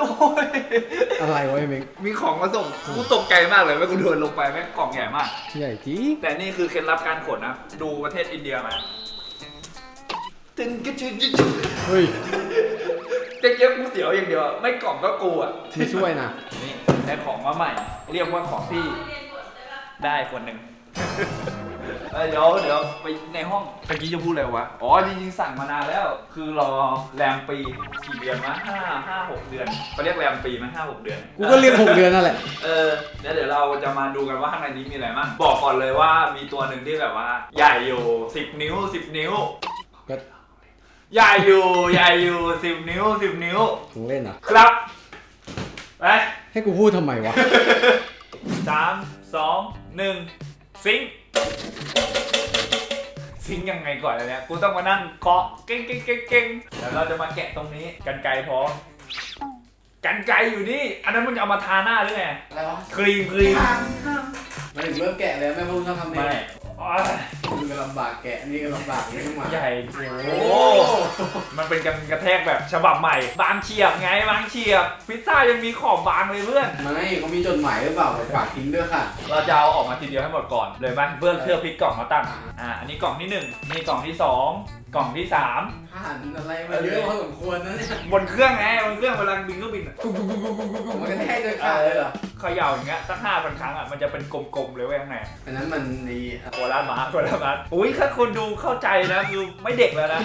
โอ้ยอะไรวะไอ้เม้งมีของมาส่งกูตกใจมากเลยว่ากูเดินลงไปแม่งกล่องใหญ่มาก ใหญ่จริงแต่นี่คือเคล็ดลับการขนนะ ดูประเทศอินเดียมาตึนกระจุยเฮ้ยเจ๊กกูเสียวอย่างเดียวอะไม่กล่องก็กูอะ ที่ช่วยนะนี่ได้ของมาใหม่ เรียกว่าของพี่ได้คนหนึ่ง เอ้ยเดี๋ยวเดี๋ยวไปในห้องเมื่อกี้จะพูดอะไรวะ อ๋อจริงๆสั่งมานานแล้ว คือรอแรมปีกี่เดือนวะห้าห้าหกเดือนเขาเรียกแรมปีไหมห้าหกเดือน กูก็เรียกหกเดือนนั่นแหละ เออเดี๋ยวเดี๋ยวเราจะมาดูกันว่าข้างในนี้มีอะไรบ้างบอกก่อนเลยว่ามีตัวหนึ่งที่แบบว่า ใหญ่อยู่10นิ้ว10นิ้ว ก็ใหญ่อยู่ใหญ่อยู่10นิ้ว10นิ้ว ถุงเล่นอะ ครับไปให้กูพูดทำไมวะ สามสองหนึ่งซิงค์ ซิงค์ยังไงก่อนอันเนี้ยกูต้องมานั่งเคาะเก่งเก่งเก่งเก่งเดี๋ยวเราจะมาแกะตรงนี้กันไกรพร้อมกันไกรอยู่นี่ อันนั้นมันจะเอามาทาหน้าหรือไงอะไรวะครีมครีมมาถึงเริ่มแกะแล้วแม่พูดต้องทำเองไม่อ๋อมึง ก็ลำบากแกะนี่ก็ลำบากนี่ขึ้นมาใหญ่โอ้มันเป็นกันกระแทกแบบฉบับใหม่ บางเฉียบไงบางเฉียบ พิซซ่ายังมีขอบบางเลยเพื่อน ไม่เขามีจดหมายหรือเปล่าไปฝากทิ้งด้วยค่ะเราจะเอาออกมาทีเดียวให้หมดก่อนเลยไหมเพื่อเพื่อพลิกกล่องมาตั้งอ่าอันนี้กล่องที่หนึ่งนี่กล่องที่สอง กล่องที่สามผ่านอะไรมาเยอะพอสมควรนะเนี่ยบนเครื่องไงบนเครื่องเวลาบินเครื่องบินอะมันกระแทกด้วยขาเลยเหรอเขย่าอย่างเงี้ยสักห้าพันครั้งอะมันจะเป็นกลมๆเลยเว้ยข้างในอันนั้นมันในโคลามาโคลามาอุ้ยถ้าคนดูเข้าใจนะคือไม่เด็กแล้วนะ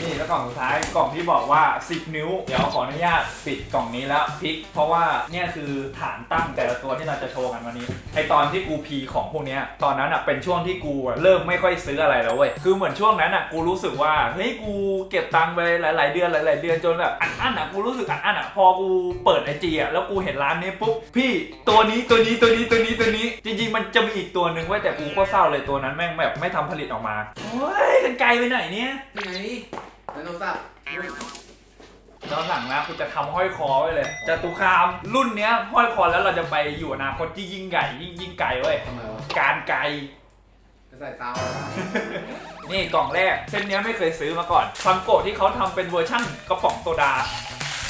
นี่แล้วกล่องสุดท้ายกล่องที่บอกว่า 10 นิ้ว เดี๋ยวขออนุญาตปิดกล่องนี้แล้วพลิก เพราะว่าเนี่ยคือฐานตั้งแต่ละตัวที่เราจะโชว์กันวันนี้ไอตอนที่กูพีของพวกเนี้ยตอนนั้นอะเป็นช่วงที่กูอะเริ่มไม่ค่อยซื้ออะไรแล้วเว้ยคือเหมือนช่วงนั้นอะกูรู้สึกว่าเฮ้ยกูเก็บตังค์ไปหลาย ๆ เดือนหลาย ๆ เดือนจนแบบอันอันอะกูรู้สึกอันอันอะพอกูเปิดไอจีอะแล้วกูเห็นร้านนี้ปุ๊บพี่ตัวนี้ตัวนี้ตัวนี้ตัวนี้ตัวนี้ จริง ๆ มันจะมีอีกตัวหนึ่งเว้ยแต่กูก็เศร้าเลยตัวนั้นแม่งแบบไม่ทำผลิตออกมาโอ้ยกันไกลไปไหนเนี่ยที่ไหนแล้วโทรศัพท์ตอนหลังนะกูจะทำห้อยคอไว้เลยจตุคามรุ่นเนี้ยห้อยคอแล้วเราจะไปอยู่อนาคตที่ยิ่งใหญ่ยิ่งยิ่งไกลเว้ยทำไมวะ การไกลจะ ใส่ซาวนี่กล่องแรก เส้นเนี้ยไม่เคยซื้อมาก่อนฟังโกะที่เขาทำเป็นเวอร์ชั่นกระป๋องโซดา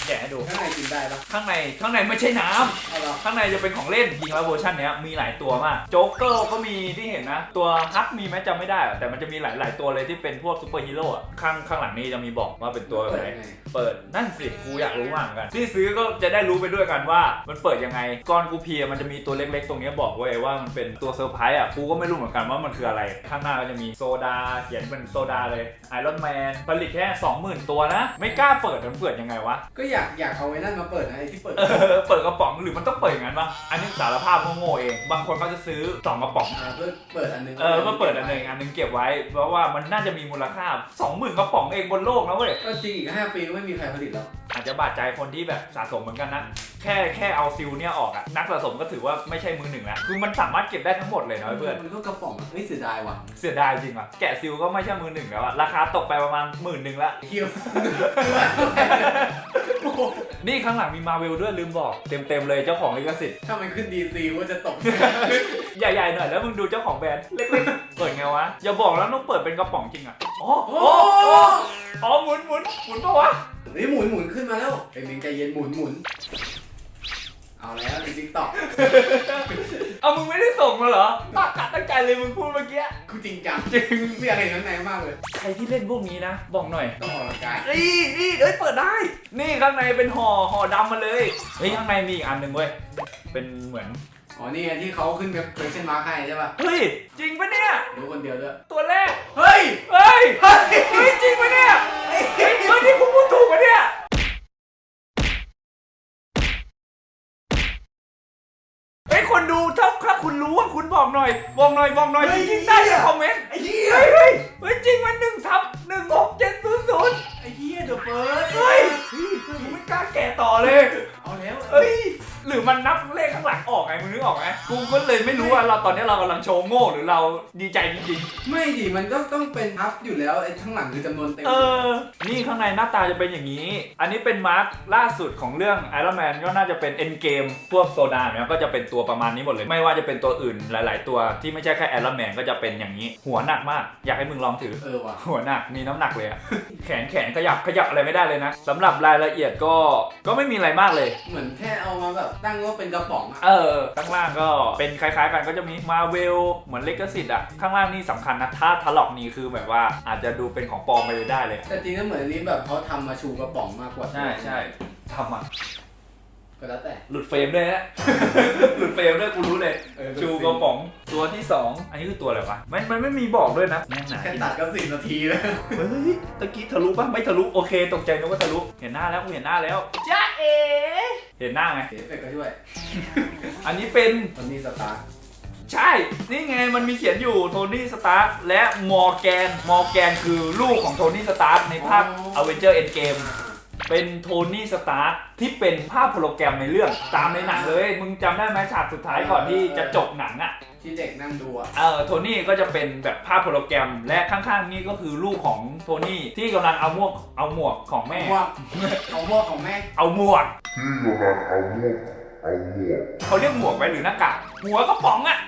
แกะให้ดู ข้างในกินได้ปะข้างในข้างในไม่ใช่น้ำ เอาเหรอข้างในจะเป็นของเล่นจริงแล้วเวอร์ชันเนี้ยมีหลายตัวมาก โจ๊กเกอร์ก็มีที่เห็นนะ ตัวฮักมีไหมจำไม่ได้อะแต่มันจะมีหลาย ๆ ตัวเลยที่เป็นพวกซูเปอร์ฮีโร่อะข้างข้างหลังนี้จะมีบอกว่าเป็นตัวแบบเปิดไหน ยังไงเปิดนั่นสิกูอยากรู้มากเหมือนกันที่ซื้อก็จะได้รู้ไปด้วยกันว่า มันเปิดยังไงก้อนกูเพียมันจะมีตัวเล็กๆ ตรงเนี้ยบอกไว้ว่ามันเป็นตัวเซอร์ไพรส์อะกูก็ไม่รู้เหมือนกันว่ามันคืออะไร ข้างหน้าก็จะมีโซดาเขียนเป็นโซดาเลยไอรอนแมนผลิตแค่ 20,000 ตัวนะ ไม่กล้าเปิดมันเปิดยังไงวะ ก็อยากอยากเอาไว้นั่นมาเปิดนะไอ้ที่เปิด เออเปิดกระป๋องหรือมันต้องเปิดอย่างนั้นปะอันนี้สารภาพโง่ๆเอง บางคนก็จะซื้อสองกระป๋อง อ่าเพื่อเปิดอันนึงเออมาเปิดอันหนึ่งอันหนึงเก็บไว้ เพราะว่ามันน่าจะมีมูลค่า 20,000กระป๋องเองบนโลกนะเว้ย ก็จริงอีกห้าปีก็ไม่มีใครผลิตแล้วอาจจะบาดใจคนที่แบบสะสมเหมือนกันนะ แค่แค่เอาซิลเนี่ยออกอะนักสะสมก็ถือว่าไม่ใช่มือหนึ่งแล้ว คือมันสามารถเก็บได้ทั้งหมดเลยนะเพื่อน มันก็กระป๋องอะเฮ้ยเสียดายว่ะเสียดายจริงอะแกะซิลก็ไม่ใช่มือหนึ่งแล้วอะราคาตกไปประมาณหมื่นหนึ่งละเคียว นี่ข้างหลังมีมาเวลด้วยลืมบอกเต็มๆเลยเจ้าของลิขสิทธิ์ถ้ามันขึ้นดีซีก็จะตก ใหญ่ๆหน่อยแล้วมึงดูเจ้าของแบรนด์เล็กๆเปิดไงวะอย่าบอกแล้วต้องเปิดเป็นกระป๋องจริงอะอ๋อโอ้อ๋ออ๋ออ๋อหมุนหมุนหมุนปะวะ เฮ้ยหมุนหมุนขึ้นมาแล้วไอ้เมงใจเย็นหมุนหมุน เอาแล้วในติ๊กต็อกเอามึงไม่ได้ส่งมาเหรอตั้งกะตั้งใจเลยมึงพูดเมื่อกี้ กูจริงจังจริง ไม่อยากเห็นข้างในมากเลย ใครที่เล่นพวกนี้นะ บอกหน่อย ต้องออกกำลังกายนี่นี่เอ้ยเปิดได้ นี่ข้างในเป็นห่อห่อดำมาเลย เฮ้ยข้างในมีอีกอันหนึ่งเว้ย เป็นเหมือน อ๋อนี่ไงที่เขาขึ้นเป็นเป็นเส้นมาร์คให้ใช่ป่ะเฮ้ย จริงปะเนี่ย รู้คนเดียวด้วยตัวแรก เฮ้ย เฮ้ย เฮ้ยเฮ้ยจริงปะเนี่ย เฮ้ยเฮ้ยนี่กูพูดถูกปะเนี่ย เฮ้ยคนดูถ้าถ้าคุณรู้ว่าคุณบอกหน่อยบอกหน่อยบอกหน่อยเฮ้ยจริงๆได้ในคอมเมนต์ไอ้เหี้ยเฮ้ยเฮ้ยเฮ้ยจริงมันหนึ่งทับหนึ่งหกเจ็ดศูนย์ศูนย์ไอ้เหี้ยเดอะเฟิร์สเฮ้ยกูไม่กล้าแกะต่อเลย เอาแล้วเฮ้ย หรือมันนับเลขข้างหลังออกไงมึงนึกออกไหมกูก็เลยไม่รู้ว่าเราตอนนี้เรากำลังโชว์โง่หรือเราดีใจจริงไม่ดิมันก็ต้องเป็นทับอยู่แล้วไอ้ข้างหลังคือจำนวนเต็มๆเออ นี่ข้างางในหน้าตาจะเป็นอย่างนี้ อันนี้เป็นมาร์คล่าสุดของเรื่อง Iron Man ก็น่าจะเป็น Endgame พวกโซดาเนี่ยก็จะเป็นตัวประมาณนี้หมดเลย ไม่ว่าจะเป็นตัวอื่นหลาย ๆ ตัวที่ไม่ใช่แค่ Iron Man ก็จะเป็นอย่างนี้ หัวหนักมาก อยากให้มึงลองถือ เออว่ะ หัวหนักมีน้ำหนักเลยอะแขนแขนขยับขยับอะไรไม่ได้เลยนะสำหรับรายละเอียดก็ก็ไม่มีอะไรมากเลย เหมือนแค่เอามาแบบตั้งว่าเป็นกระป๋องอะเออ ข้างล่างก็เป็นคล้ายๆกันก็จะมีมาเวลเหมือนเลก a ซิตอะข้างล่างนี่สำคัญนะ ถ้าทะลอกนี่คือแบบว่าอาจจะดูเป็นของปลอมไปเลยได้เลยแต่จริงๆเหมือนอันนี้แบบเขาทำมาชูกระป๋องมากกว่าใช่ใช่ทำอะก็แล้วแต่ หลุดเฟรมด้วยนะ หลุดเฟรมด้วยกูรู้เลย เออ ชูกระป๋องตัวที่ 2 อันนี้คือตัวอะไรวะ มันมันไม่มีบอกด้วยนะแน่นหนาแค่ตัดก็สิบนาทีแล้ว เฮ้ยตะกี้ทะลุปะไม่ทะลุ โอเค ตกใจนึกว่าทะลุ เห็นหน้าแล้วกูเห็นหน้าแล้วจ้าเอ เห็นหน้าไงเสียเฟกก็ช่วยอันนี้เป็นวันนี้สตาร์ทใช่ นี่ไงมันมีเขียนอยู่โทนี่สตาร์และมอร์แกน มอร์แกนคือลูกของโทนี่สตาร์ในภาค Avenger Endgame เป็นโทนี่สตาร์ที่เป็นภาพโปรแกรมในเรื่องตามในหนังเลย มึงจำได้ไหมฉากสุดท้ายก่อนที่จะจบหนังอะ่ะ ที่เด็กนั่งดูอะเออโทนี่ก็จะเป็นแบบภาพโปรแกรม และข้างๆนี่ก็คือลูกของโทนี่ที่กำลังเอาหมวกเอาหมวกของแม่ หมวกของพ่อของแม่เอาหมวก ที่กำลังเอาหมวกเอาหมวกเขาเรียกหมวกไว้หรือหน้ากากหัวกระป๋องอะ่ะ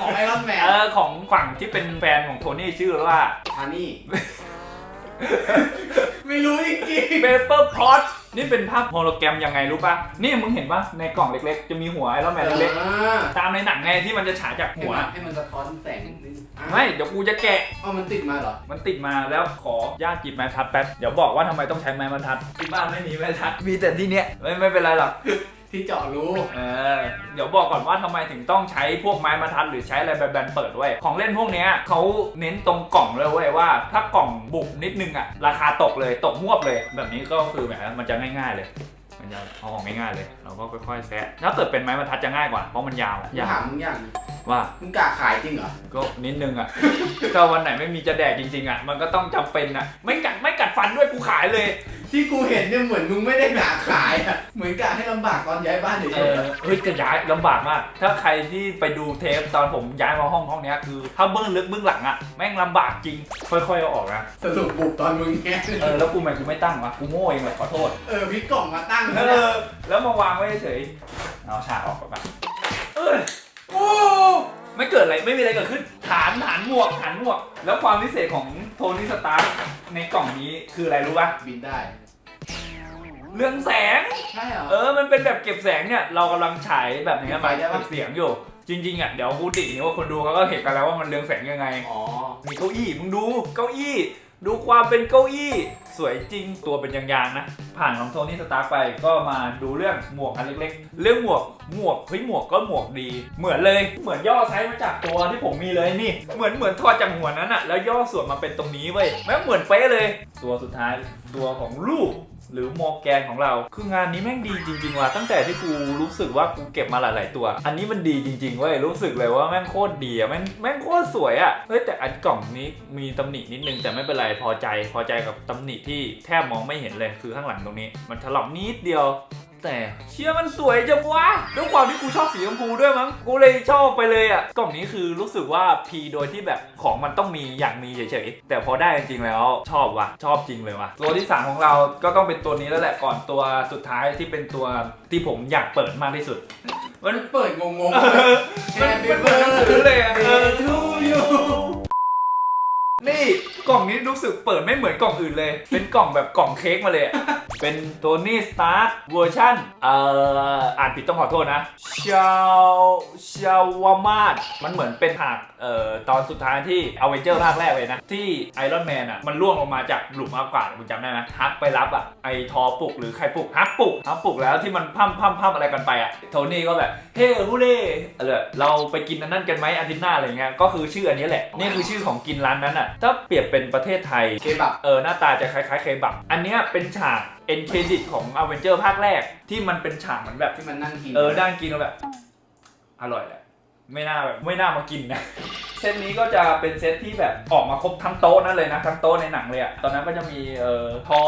ของไอรอนแมนเออของฝั่งที่เป็นแฟนของโทนี่ชื่อว่า ทานี่ ไม่รู้จริงเปเปอร์พอต นี่เป็นภาพโฮโลแกรมยังไงรู้ป่ะ นี่มึงเห็นป่ะ ในกล่องเล็กๆ จะมีหัวไอรอนๆแมนเล็กอ่าๆ ตามในหนังไงที่มันจะฉายจากให้หัว มันให้มันสะท้อนแสงนิดนึงอะไม่ เดี๋ยวกูจะแกะอ๋อมันติดมาเหรอ มันติดมาแล้วขอญาติจิบไม้ทัดแป๊บ เดี๋ยวบอกว่าทำไมต้องใช้ไม้บรรทัดที่บ้านไม่มีไม้บรรทัด มีแต่ที่เนี้ยไม่ไม่เป็นไรหรอก ที่เจาะรูเออเดี๋ยวบอกก่อนว่าทำไมถึงต้องใช้พวกไม้บรรทัดหรือใช้อะไรแบนๆเปิดด้วย ของเล่นพวกเนี้ยเขาเน้นตรงกล่องเลยเว้ยว่า ถ้ากล่องบุบนิดนึงอะราคาตกเลยตกหวบเลย แบบนี้ก็คือแบบมันจะง่ายๆเลย มันจะเอาออกง่ายๆเลย เราก็ค่อยๆแซะถ้าเกิดเป็นไม้บรรทัดจะง่ายกว่าเพราะมันยาวกูยาวถามมึงอย่างว่า มึงกะขายจริงเหรอ ก็นิดนึงอะ ถ้าวันไหนไม่มีจะแดกจริงๆอะ มันก็ต้องจำเป็นอะ ไม่กัดไม่กัดฟันด้วยกูขายเลยที่กูเห็นเนี่ยเหมือนมึงไม่ได้กะขายอะเหมือนกะให้ลำบากตอนย้ายบ้านเฉเอยอเฮ้ยจะย้ายลำบากมาก ถ้าใครที่ไปดูเทปตอนผมย้ายมาห้องห้องเนี้ยคือ ถ้าเบื้องลึกเบื้องหลังอะแม่งลำบากจริง ค่อยๆเอาออกนะ ๆสรุปบุกตอนมึงแง่เออแล้วกูทำไมกูไม่ตั้งวะกูโง่เองเลยขอโทษ เออพลิกกล่องมาตั้งเอแล้วอแล้วมาวางไว้เฉยๆเอาฉากออกก่อนเออโอ้ ไม่เกิดอะไรไม่มีอะไรเกิดขึ้นฐานฐานหมวกฐานหมวก แล้วความพิเศษของโทนี่สตาร์ในกล่องนี้คืออะไรรู้ป่ะบินได้ เรื่องแสง ใช่เหรอ เออ มันเป็นแบบเก็บแสงเนี่ย เรากำลังฉายแบบนี้มีไฟได้ปะ เสียงอยู่ จริงๆอะ เดี๋ยวกูตินี่ว่าคนดูเขาก็เห็นกันแล้วว่ามันเรืองแสงยังไง อ๋อ มีเก้าอี้ มึงดู เก้าอี้ ดูความเป็นเก้าอี้ สวยจริงตัวเป็นยางๆนะ ผ่านของโทนี่สตาร์ไปก็มาดูเรื่องหมวกอันเล็กๆ เรื่องหมวกหมวกเฮ้ยหมวกก็หมวกดี เหมือนเลยเหมือนย่อไซส์มาจากตัวที่ผมมีเลยนี่ เหมือนเหมือนทอดจากหัวนั้นอะแล้วย่อส่วนมาเป็นตรงนี้เว้ยแม่งเหมือนเป๊ะเลย ตัวสุดท้ายตัวของลูก หรือมอแกนของเรา คืองานนี้แม่งดีจริง ๆ ว่ะ ตั้งแต่ที่กูรู้สึกว่ากูเก็บมาหลาย ๆ ตัว อันนี้มันดีจริง ๆ เว้ย รู้สึกเลยว่าแม่งโคตรดีอะแม่งแม่งโคตรสวยอะเฮ้ย แต่อันกล่องนี้มีตำหนินิดนึงแต่ไม่เป็นไร พอใจ พอใจกับตำหนิที่แทบมองไม่เห็นเลย คือข้างหลังตรงนี้ มันถลอกนิดเดียว แต่เชื่อมันสวยจังวะด้วยความที่กูชอบสีชมพูด้วยมั้ง กูเลยชอบไปเลยอะ กล่องนี้คือรู้สึกว่าพีโดยที่แบบของมันต้องมีอย่างมีเฉยๆ แต่พอได้จริงๆแล้วชอบว่ะ ชอบจริงเลยว่ะ ตัวที่สามของเราก็ต้องเป็นตัวนี้แล้วแหละก่อนตัวสุดท้ายที่เป็นตัวที่ผมอยากเปิดมากที่สุด มันเปิดงงเออๆมัน Happy มันเหมือนหนังสือเลยอะเออ birthday to you นี่กล่องนี้รู้สึกเปิดไม่เหมือนกล่องอื่นเลย เป็นกล่องแบบกล่องเค้กมาเลยอะเป็นโทนี่สตาร์เวอร์ชันเอ่ออ่านผิดต้องขอโทษนะชาวชาวามาดมันเหมือนเป็นฉากเอ่อตอนสุดท้ายที่อเวนเจอร์ภาคแรกเลยนะ ที่ไอรอนแมนอะ มันล่วงลงมาจากหลุมอากาศคุณจำได้ไหมฮักไปรับอะ ไอทอปลุกหรือใครปลุกฮักปลุกฮักปลุกแล้วที่มันพั่มพั่มพั่มอะไรกันไปอะโทนี่ก็แบบ เฮ้ฮูเล่อะไรเราไปกินอันนั้นกันไหมอาทิตย์หน้าอะไรเงี้ยก็คือชื่ออันนี้แหละนี่คือชื่อของกินร้านนั้นอะถ้าเปรียบเป็นประเทศไทย เคบับ เออหน้าตาจะคล้ายๆเคบับ อันเนี้ยเป็นฉากเอ็นเครดิตของอเวนเจอร์ภาคแรก ที่มันเป็นฉากเหมือนแบบ ที่มันนั่งกินเออด้านกินแล้วแบบ อร่อยแหละ ไม่น่าแบบไม่น่ามากินนะ เซตนี้ก็จะเป็นเซตที่แบบออกมาครบทั้งโต๊ะนั่นเลยนะ ทั้งโต๊ะในหนังเลยอะตอนนั้นก็จะมีเอ่อทอ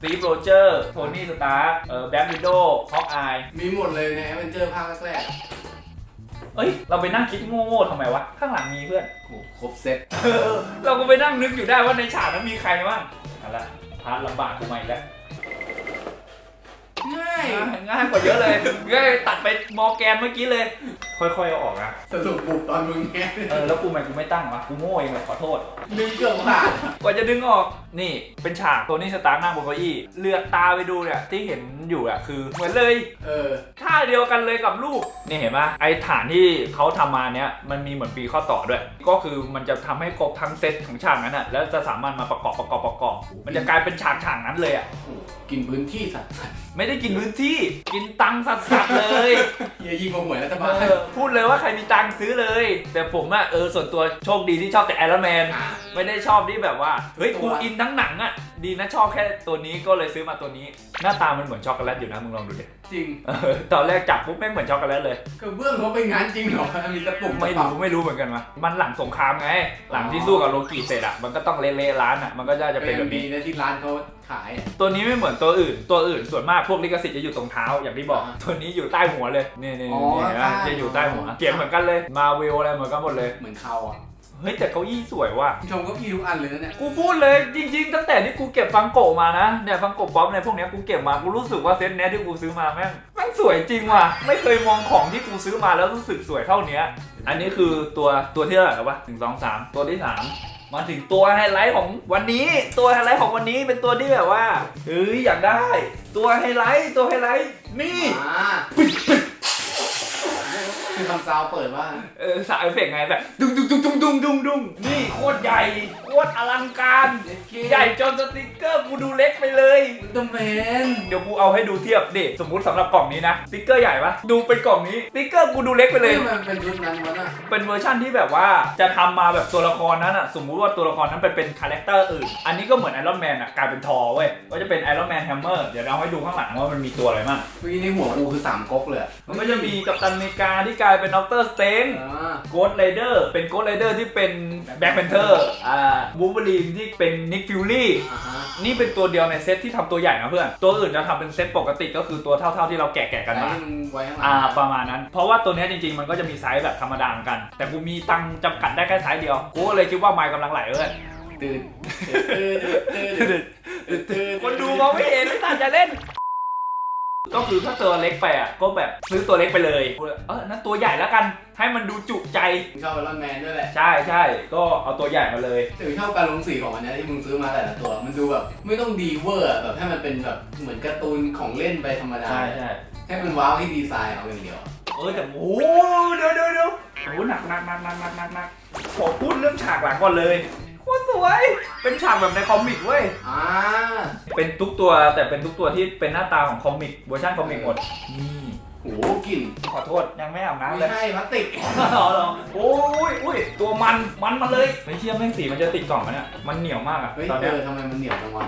สตีฟโรเจอร์ โทนี่สตาร์เอ่อแบ็ควิดโดฮอกอาย มีหมดเลยใน a อเวนเจอร์ภาคแรก เอ้ย เราไปนั่งคิดโง่ๆทำไมวะ ข้างหลังมีเพื่อนๆโอ้ครบเซ็ตเออ เราก็ไปนั่งนึกอยู่ได้ว่าในฉากนั้นมีใครบ้างเอาละพาร์ทลำบากกูมาอีกแล้วง่ายง่ายง่ายกว่าเยอะเลยง่ายตัดไปมอร์แกนเมื่อกี้เลย ค่อยๆเอาออกนะสรุปบุกตอนมึงแง่เออแล้วกูทำไมกูไม่ตั้งวะกูโง่เองเลยขอโทษดึงเกือบขาดกว่าจะดึงออกนี่เป็นฉากตัวนี้สตาร์ทนั่งบนเก้าอี้เลือกตาไปดูเนี่ยที่เห็นอยู่อะคือเหมือนเลยเออ ท่าเดียวกันเลยกับลูกนี่เห็นปะไอฐานที่เขาทำมาเนี้ยมันมีเหมือนปีข้อต่อด้วย ก็คือมันจะทำให้ครบทั้งเซตของฉากนั้นอะแล้วจะสามารถมาประกอบประกอบประกอบ มันจะกลายเป็นฉากฉากนั้นเลยอะโอ้โหกินพื้นที่สัตว์สัตว์ ไม่ได้กินพื้นที่กินตังค์สัสๆเลย เฮียยิงมาหวยรัฐเอบาลอพูดเลยว่าใครมีตังค์ซื้อเลย แต่ผมอะเออส่วนตัวโชคดีที่ชอบแต่ไอรอนแมนอะไม่ได้ชอบที่แบบว่า เฮ้ยตัวกูอินทั้งหนังอะ ดีนะชอบแค่ตัวนี้ก็เลยซื้อมาตัวนี้ หน้าตามันเหมือนช็อกโกแลตอยู่นะมึงลองดูดิจริงเออตอนแรกจับปุ๊บแม่งเหมือนช็อกโกแลตเลย กระเบื้องเขาเป็นงานจริงเหรอ มีตะปุ่มไม่รู้ไม่รู้เหมือนกันวะมันหลังสงครามไง หลังที่สู้กับโลกิเสร็จอะมันก็ต้องเละๆร้านอะมันก็จะจะเป็เป็นนแบแบบบนี้นี้ นะที่ร้านเขาขาย ตัวนี้ไม่เหมือนตัวอื่น ตัวอื่นส่วนมากพวกลิขสิทธิ์จะอยู่ตรงเท้าอย่างที่บอก อ่าตัวนี้อยู่ใต้หัวเลยนี่นี่อ๋อนี่เห็นไหมใต้ จะอยู่ใต้หัวอ๋อเขียนเหมือนกันเลยมาเวลอะไรเหมือนกันหมดเลย เหมือนเขาอะ เฮ้ยแต่เก้าอี้สวยว่ะ ชมก็พี่ทุกอันเลยนะเนี่ย กูพูดเลยจริง ๆ ตั้งแต่ที่กูเก็บฟังโกะมานะเนี่ยฟังโกะป๊อปในพวกเนี้ยกูเก็บมากูรู้สึกว่าเซตเนี้ยที่กูซื้อมาแม่งแม่งสวยจริงว่ะ ไม่เคยมองของที่กูซื้อมาแล้วรู้สึกสวยเท่าเนี้ย อันนี้คือตัวตัวที่เท่าไหร่ครับวะหนึ่งสองสามตัวที่สามมาถึงตัวไฮไลท์ของวันนี้ ตัวไฮไลท์ของวันนี้เป็นตัวที่แบบว่าเฮ้ยอยากได้ ตัวไฮไลท์ตัวไฮไลท์นี่ อ่า คือคำซาวเปิดว่า เออสายเอฟเฟกต์ไงแบบดุ้งดุ้งดุ้งดุ้งดุ้งดุ้งดุ้งนี่โคตรใหญ่โคตรอลังการใหญ่จนสติกเกอร์กูดูเล็กไปเลยอุลตร้าแมนเดี๋ยวกูเอาให้ดูเทียบดิสมมุติสำหรับกล่องนี้นะสติ๊กเกอร์ใหญ่ปะดูเป็นกล่องนี้สติ๊กเกอร์กูดูเล็กไปเลย นี่มันเป็นชุดนั้นวะน่ะเป็นเวอร์ชั่นที่แบบว่าจะทำมาแบบตัวละครนั้นอะสมมุติว่าตัวละครนั้นเป็นเป็นคาแรคเตอร์อื่น อันนี้ก็เหมือนไอรอนแมนอะกลายเป็นทอเว้ยก็จะเป็นไอรอนแมนแฮมเมอร์เดี๋ยวเราให้ดูข้างหลังว่ามันมีตัวอะไรบ้างเมื่อกี้ในหัวกูคือสามก๊กเลยอะมันก็จะมีกัปตันอเมริกาที่กลายเป็นด็อกเตอร์สเตนอ่าโกดไรเดอร์เป็นโกดไรเดอร์ที่เป็นแบ็คแพนเทอร์อ่าบูเบอรีนที่เป็นนิกฟิลลี่อ่าฮะนี่เป็นตัวเดียวในเซตที่ทำตัวใหญ่นะเพื่อน ตัวอื่นจะทำเป็นเซตปกติก็คือตัวเท่า ๆที่เราแกะแกะๆกันมาไอ้ที่มึงไว้ข้างหลังอ่าประมาณนั้น เพราะว่าตัวเนี้ยจริงๆ มันก็จะมีไซส์แบบธรรมดาเหมือนกัน แต่กูมีตังค์จำกัดได้แค่ไซส์เดียว กูก็เลยคิดว่าไมค์กำลังไหลเอิ้นตื่นตื่นตื่นตื่นตื่นคนดูมองไม่เห็นไม่ทันจะเล่น ก็คือถ้าตัวเล็กไปอะก็แบบซื้อตัวเล็กไปเลยกูเลยเออนั่นตัวใหญ่แล้วกันให้มันดูจุใจมึงชอบไอรอนแมนด้วยแหละ ใช่ใช่ก็เอาตัวใหญ่มาเลยแต่มึงชอบการลงสีของมันนะที่มึงซื้อมาแต่ละตัว มันดูแบบไม่ต้องดีเวอร์อะแบบให้มันเป็นแบบเหมือนการ์ตูนของเล่นไปธรรมดา ใช่ใช่ให้มันว้าวที่ดีไซน์เอาอย่างเดียว เออแต่โอ้โหเดี๋ยวเดี๋ยวเดี๋ยวโอ้โหหนักหนักหนักหนักหนักหนักหนักขอพูดเรื่องฉากหลังก่อนเลย โคตรสวย เป็นฉากแบบในคอมิกเว้ย อ่าเป็นทุกตัวแต่เป็นทุกตัวที่เป็นหน้าตาของคอมิกเวอร์ชันคอมิกหมด นี่ โหกลิ่นขอโทษยังไม่อาบน้ำไม่เลยใช่พลาสติกอ๋อเหรอโอ้ยอุ้ยตัวมันมันมาเลย ไม่เชื่อแม่งสีมันจะติดกล่องมันเนี่ย มันเหนียวมากอะเฮ้ยตอนเอเนี้ยอทำไมมันเหนียวจังวะ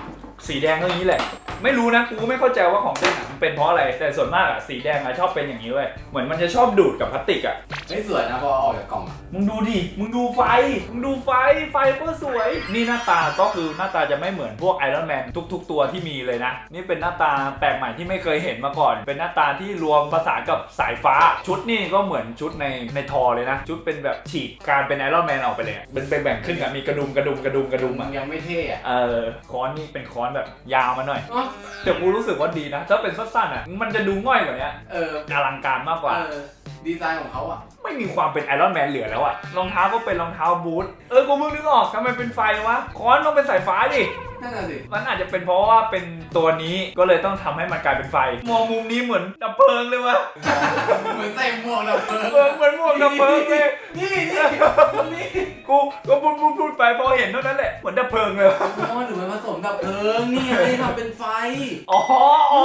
สีแดงก็อย่างนี้แหละ ไม่รู้นะกูก็ไม่เข้าใจว่าของเล่นอะมันเป็นเพราะอะไร แต่ส่วนมากอะสีแดงอะชอบเป็นอย่างนี้เว้ย เหมือนมันจะชอบดูดกับพลาสติกอะเฮ้ยสวยนะพอเอาออกจากกล่องอะมึงดูดิ มึงดูไฟ มึงดูไฟ ไฟก็สวย นี่หน้าตาก็คือหน้าตาจะไม่เหมือนพวกไอรอนแมนทุก ๆ ตัวที่มีเลยนะ นี่เป็นหน้าตาแปลกใหม่ที่ไม่เคยเห็นมาก่อน เป็นหน้าตาที่รวมประสานกับสายฟ้า ชุดนี่ก็เหมือนชุดในในทอเลยนะ ชุดเป็นแบบฉีกการเป็นไอรอนแมนออกไปเลยอะเป็นเป็นแบ่งขึ้นกับมีกระดุมกระดุมกระดุมกระดุมมัอะนยังไม่เท่อะเออค้อนนี่เป็นค้อนแบบยาวมาหน่อย อ๋อแต่กูรู้สึกว่าดีนะ ถ้าเป็นสั้นๆอะ มันจะดูง่อยกว่านี้เอออลังการมากกว่า เออดีไซน์ของเขาอะ ไม่มีความเป็นไอรอนแมนเหลือแล้วอะรองเท้าก็เป็นรองเท้าบูท เออ กูเพิ่งนึกออกทำไมเป็นไฟวะค้อนต้องเป็นสายฟ้าดิ นั่นน่ะสิมันอาจจะเป็นเพราะว่าเป็นตัวนี้ก็เลยต้องทำให้มันกลายเป็นไฟ มองมุมนี้เหมือนดับเพลิงเลยวะเหมือนใส่หมวกดับเพลิงเออเหมือนหมวกดับเพลิงเลย นี่นี่นี่ กูก็พูดพูดพูดไปพอเห็นเท่านั้นแหละเหมือนดับเพลิงเลยวะอ๋อหรือมันผสมดับเพลิงนี่ไงทำเป็นไฟ อ๋ออ๋อ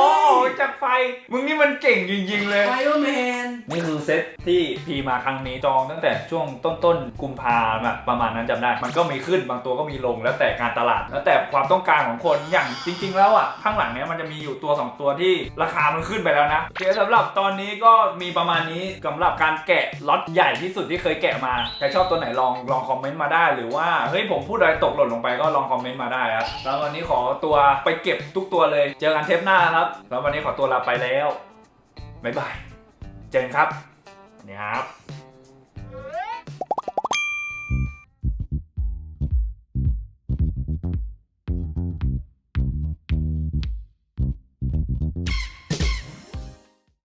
จากไฟ มึงนี่มันเก่งจริงๆเลยไฟเออร์แมนนี่คือเซตที่พีมาครั้งนี้จองตั้งแต่ช่วงต้นๆกุมภาแบบประมาณนั้นจำได้ มันก็มีขึ้นบางตัวก็มีลงแล้วแต่การตลาด แล้วแต่ความต้องการของคนอย่างจริง ๆ แล้วอะข้างหลังเนี้ยมันจะมีอยู่ตัว 2 ตัวที่ราคามันขึ้นไปแล้วนะโอเคสำหรับตอนนี้ก็มีประมาณนี้สำหรับการแกะล็อตใหญ่ที่สุดที่เคยแกะมาใครชอบตัวไหนลองลองคอมมเมนต์มาได้ หรือว่าเฮ้ยผมพูดอะไรตกหล่นลงไปก็ลองคอมเมนต์มาได้ครับแล้ววันนี้ขอตัวไปเก็บทุกตัวเลย เจอกันเทปหน้าครับ แล้ววันนี้ขอตัวลาไปแล้วบ๊ายบาย เจนครับนี่ครับ